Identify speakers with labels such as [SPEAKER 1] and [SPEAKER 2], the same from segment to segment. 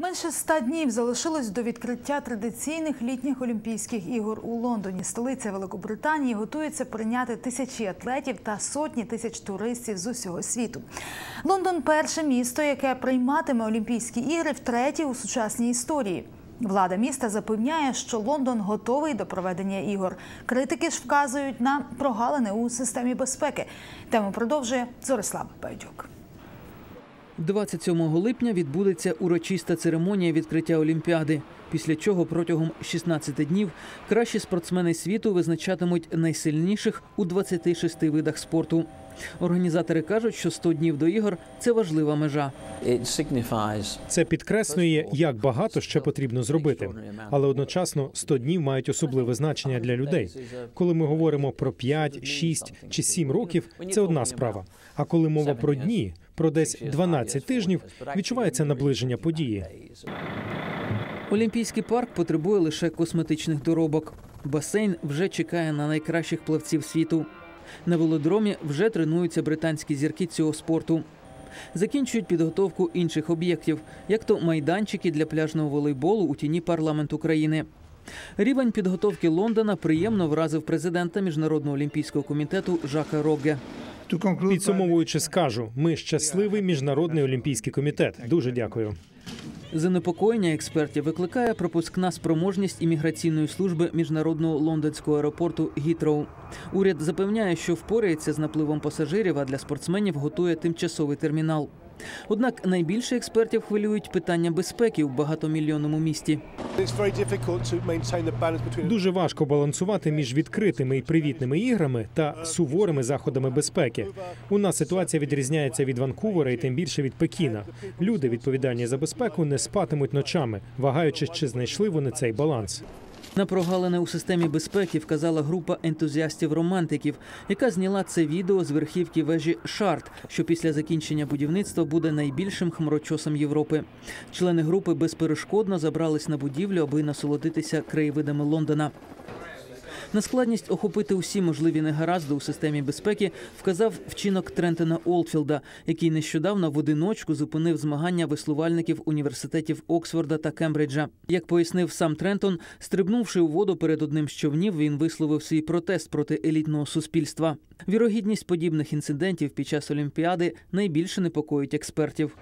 [SPEAKER 1] Менше ста днів залишилось до відкриття традиційних літніх Олімпійських ігор у Лондоні. Столиця Великобританії готується прийняти тисячі атлетів та сотні тисяч туристів з усього світу. Лондон перше місто, яке прийматиме Олімпійські ігри втретє у сучасній історії. Влада міста запевняє, що Лондон готовий до проведення ігор. Критики ж вказують на прогалини у системі безпеки. Тему продовжує Зорислав Байдюк.
[SPEAKER 2] 27 липня відбудеться урочиста церемонія відкриття Олімпіади, після чого протягом 16 днів кращі спортсмени світу визначатимуть найсильніших у 26 видах спорту. Організатори кажуть, що 100 днів до ігор це важлива межа.
[SPEAKER 3] Це підкреслює, як багато ще потрібно зробити, але одночасно 100 днів мають особливе значення для людей. Коли ми говоримо про 5, 6 чи 7 років, це одна справа. А коли мова про дні, про десь 12 тижнів, відчувається наближення події.
[SPEAKER 2] Олімпійський парк потребує лише косметичних доробок. Басейн вже чекає на найкращих плавців світу. На велодромі вже тренуються британські зірки цього спорту. Закінчують підготовку інших об'єктів, як то майданчики для пляжного волейболу у тіні парламенту країни. Рівень підготовки Лондона приємно вразив президента Міжнародного олімпійського комітету Жака Роге.
[SPEAKER 3] Підсумовуючи, скажу, ми щасливий міжнародний олімпійський комітет. Дуже дякую.
[SPEAKER 2] Занепокоєння експертів викликає пропускна спроможність імміграційної служби міжнародного лондонського аеропорту Гітроу. Уряд запевняє, що впорається з напливом пасажирів, а для спортсменів готує тимчасовий термінал. Однак найбільше експертів хвилюють питання безпеки у багатомільйонному місті.
[SPEAKER 3] Дуже важко балансувати між відкритими і привітними іграми та суворими заходами безпеки. У нас ситуація відрізняється від Ванкувера і тим більше від Пекіна. Люди, відповідальні за безпеку, не спатимуть ночами, вагаючись, чи знайшли вони цей баланс.
[SPEAKER 2] На прогалини у системі безпеки вказала група ентузіастів-романтиків, яка зняла це відео з верхівки вежі Шарт, що після закінчення будівництва буде найбільшим хмарочосом Європи. Члени групи безперешкодно забрались на будівлю, аби насолодитися краєвидами Лондона. На складність охопити усі можливі негаразди у системі безпеки вказав вчинок Трентона Олдфілда, який нещодавно в одиночку зупинив змагання веслувальників університетів Оксфорда та Кембриджа. Як пояснив сам Трентон, стрибнувши у воду перед одним з човнів, він висловив свій протест проти елітного суспільства. Вірогідність подібних інцидентів під час Олімпіади найбільше непокоїть експертів.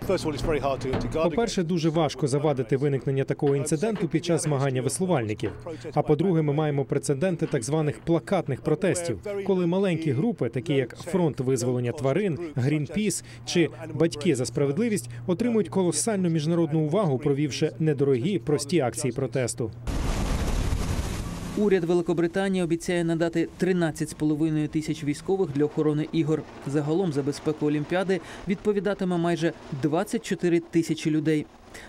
[SPEAKER 3] По-перше, дуже важко завадити виникнення такого інциденту під час змагання веслувальників. А по-друге, ми маємо прецеденти так званих плакатних протестів, коли маленькі групи, такі як фронт визволення тварин, Грінпіс чи батьки за справедливість, отримують колосальну міжнародну увагу, провівши недорогі прості акції протесту.
[SPEAKER 2] Уряд Великобританії обіцяє надати 13,5 тисяч військових для охорони ігор. Загалом за безпеку Олімпіади відповідатиме майже 24 тисячі людей.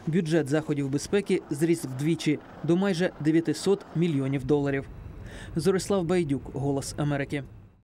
[SPEAKER 2] Бюджет заходів безпеки зріс вдвічі до майже 900 мільйонів доларів. Зорислав Байдюк, Голос Америки.